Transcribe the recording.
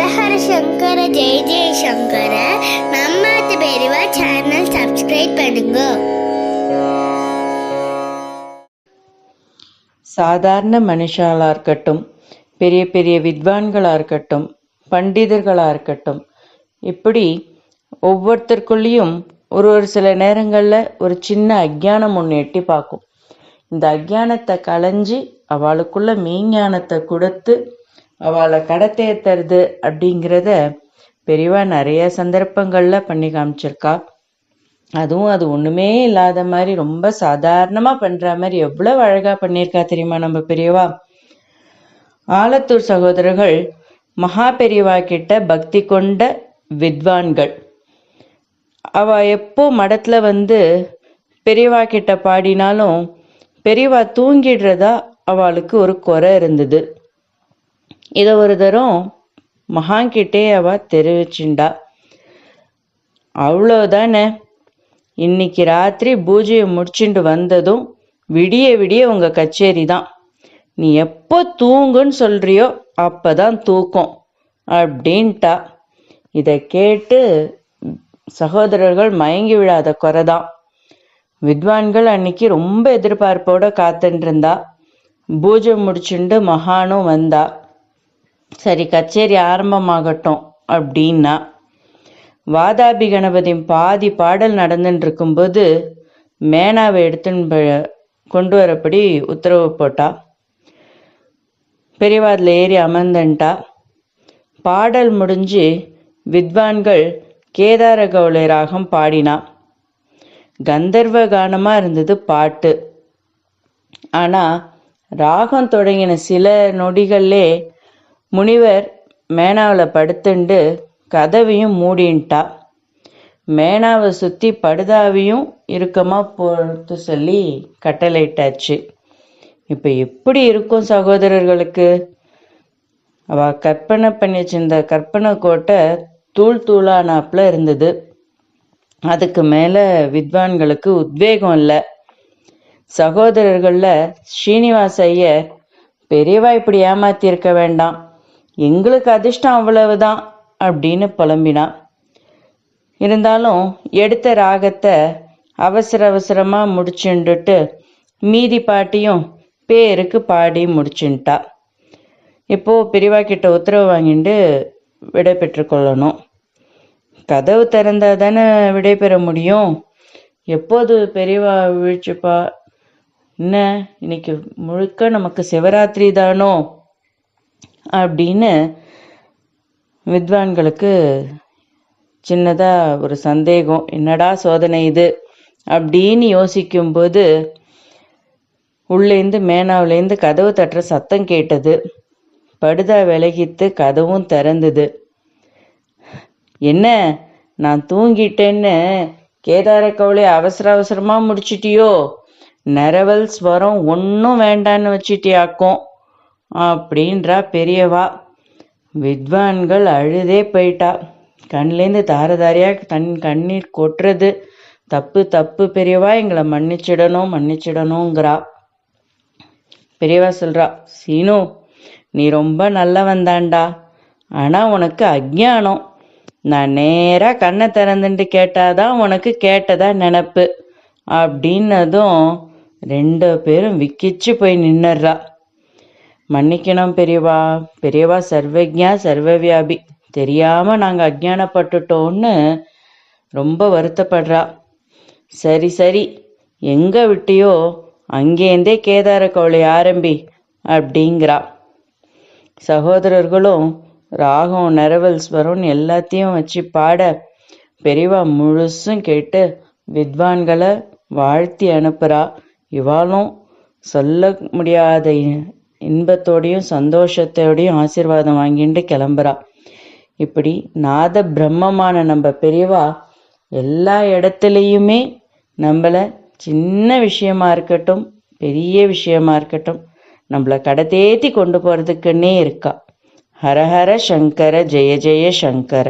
ஹரஹர சங்கர ஜெய ஜெய சங்கர. நம்மாத்து பெரியவா channel subscribe பண்ணுங்க. சாதாரண மனுஷாலாக இருக்கட்டும் பெரிய பெரிய வித்வான்களாக இருக்கட்டும் பண்டிதர்களாக இருக்கட்டும் இப்படி ஒவ்வொருத்தருக்குள்ளேயும் ஒரு ஒரு சில நேரங்களில் ஒரு சின்ன அஜ்ஞானம் ஒன்று எட்டி பார்க்கும். இந்த அஜ்ஞானத்தை களைஞ்சி அவளுக்குள்ள மெய்ஞானத்தை கொடுத்து அவளை கடத்தேத்துறது அப்படிங்கிறத பெரியவா நிறைய சந்தர்ப்பங்களில் பண்ணி காமிச்சிருக்கா. அதுவும் அது ஒன்றுமே இல்லாத மாதிரி ரொம்ப சாதாரணமாக பண்ணுற மாதிரி எவ்வளோ அழகாக பண்ணியிருக்கா தெரியுமா நம்ம பெரியவா? ஆலத்தூர் சகோதரர்கள் மகா பெரியவா கிட்ட பக்தி கொண்ட வித்வான்கள். அவ எப்போ மடத்தில் வந்து பெரியவா கிட்ட பாடினாலும் பெரியவா தூங்கிடுறதா அவளுக்கு ஒரு குறை இருந்தது. இதை ஒரு தரம் மகாங்கிட்டே அவ தெரிவிச்சுண்டா. அவ்வளோதானே இன்னைக்கு ராத்திரி பூஜையை முடிச்சுட்டு வந்ததும் விடிய விடிய உங்க கச்சேரி தான். நீ எப்போ தூங்குன்னு சொல்றியோ அப்பதான் தூக்கம் அப்படின்ட்டா. இதை கேட்டு சகோதரர்கள் மயங்கி விழாத குறைதான் வித்வான்கள் அன்னைக்கு ரொம்ப எதிர்பார்ப்போட காத்துட்டு இருந்தா பூஜை முடிச்சுண்டு மகானும் வந்தா. சரி கச்சேரி ஆரம்பமாகட்டும் அப்படின்னா வாதாபி கணபதியின் பாதி பாடல் நடந்துட்டு இருக்கும்போது மேனாவை எடுத்துன்னு ப- கொண்டு வரப்படி உத்தரவு போட்டா பெரியவாதில் ஏறி அமர்ந்துட்டா பாடல் முடிஞ்சு வித்வான்கள் கேதார கவுளை ராகம் பாடினா கந்தர்வ கானமாக இருந்தது பாட்டு. ஆனால் ராகம் தொடங்கின சில நொடிகள்லே முனிவர் மேனாவில் படுத்துண்டு கதவையும் மூடின்ட்டா. மேனாவை சுற்றி படுதாவையும் இறுக்கமாக போட்டு சொல்லி கட்டளையிட்டாச்சு. இப்போ எப்படி இருக்கும் சகோதரர்களுக்கு? அவ கற்பனை பண்ணி வச்சிருந்த கற்பனை கோட்டை தூள் தூளானாப்பில் இருந்தது. அதுக்கு மேலே வித்வான்களுக்கு உத்வேகம் இல்லை. சகோதரர்களில் ஸ்ரீனிவாச ஐயர் பெரியவா இப்படி ஏமாத்தியிருக்க வேண்டாம். எங்களுக்கு அதிர்ஷ்டம் அவ்வளவுதான் அப்படின்னு புலம்பினா. இருந்தாலும் எடுத்த ராகத்தை அவசர அவசரமாக முடிச்சுண்டுட்டு மீதி பாட்டியும் பேருக்கு பாடி முடிச்சுட்டா இப்போ பெரியவா கிட்ட உத்தரவு வாங்கிட்டு விடை பெற்றுக்கொள்ளணும் கதவு திறந்தால் தானே விடை பெற முடியும். எப்போது பெரியவா விழிச்சுப்பா? என்ன இன்னைக்கு முழுக்க நமக்கு சிவராத்திரி தானோ? அப்படின்னு வித்வான்களுக்கு சின்னதாக ஒரு சந்தேகம். என்னடா சோதனை இது? அப்படின்னு யோசிக்கும்போது உள்ளேந்து மேனாவிலேருந்து கதவு தட்டுற சத்தம் கேட்டது. படுதா விலகித்து கதவும் திறந்தது. என்ன நான் தூங்கிட்டேன்னு கேதார கவலை அவசர அவசரமாக முடிச்சிட்டியோ? நரவல் ஸ்வரம் ஒன்றும் வேண்டான்னு வச்சிட்டியாக்கும். அப்படின்றா பெரியவா. வித்வான்கள் அழுதே போயிட்டா. கண்லேருந்து தாரதாரியாக தன் கண்ணீர் கொட்டுறது. தப்பு தப்பு பெரியவா எங்களை மன்னிச்சிடணும் மன்னிச்சிடணுங்கிறா. பெரியவா சொல்கிறா சீனு நீ ரொம்ப நல்லவன் தான்டா ஆனால் உனக்கு அஜ்ஞானம். நான் நேராக கண்ணை திறந்துட்டு கேட்டாதான் உனக்கு கேட்டதா நினப்பு. அப்படின்னதும் ரெண்டு பேரும் விக்கிச்சு போய் நின்னுடுறா மன்னிக்கணும் பெரியவா. பெரியவா சர்வஜா சர்வவியாபி. தெரியாமல் நாங்கள் அஜ்ஞானப்பட்டுட்டோம்னு ரொம்ப வருத்தப்படுறா. சரி சரி. எங்கே விட்டியோ அங்கேருந்தே கேதார கவலை ஆரம்பி அப்படிங்கிறா. சகோதரர்களும் ராகம் நரவல் ஸ்வரம் எல்லாத்தையும் வச்சு பாட பெரியவா முழுசும் கேட்டு வித்வான்களை வாழ்த்தி அனுப்புறா. இவாளும் சொல்ல முடியாத இன்பத்தோடையும் சந்தோஷத்தோடையும் ஆசீர்வாதம் வாங்கிட்டு கிளம்புறா. இப்படி நாத பிரம்மமான நம்ம பெரியவா எல்லா இடத்துலையுமே நம்மள சின்ன விஷயமா இருக்கட்டும் பெரிய விஷயமா இருக்கட்டும் நம்மள கடத்தேத்தி கொண்டு போகிறதுக்குன்னே இருக்கா. ஹரஹர சங்கர ஜெய ஜெய சங்கர.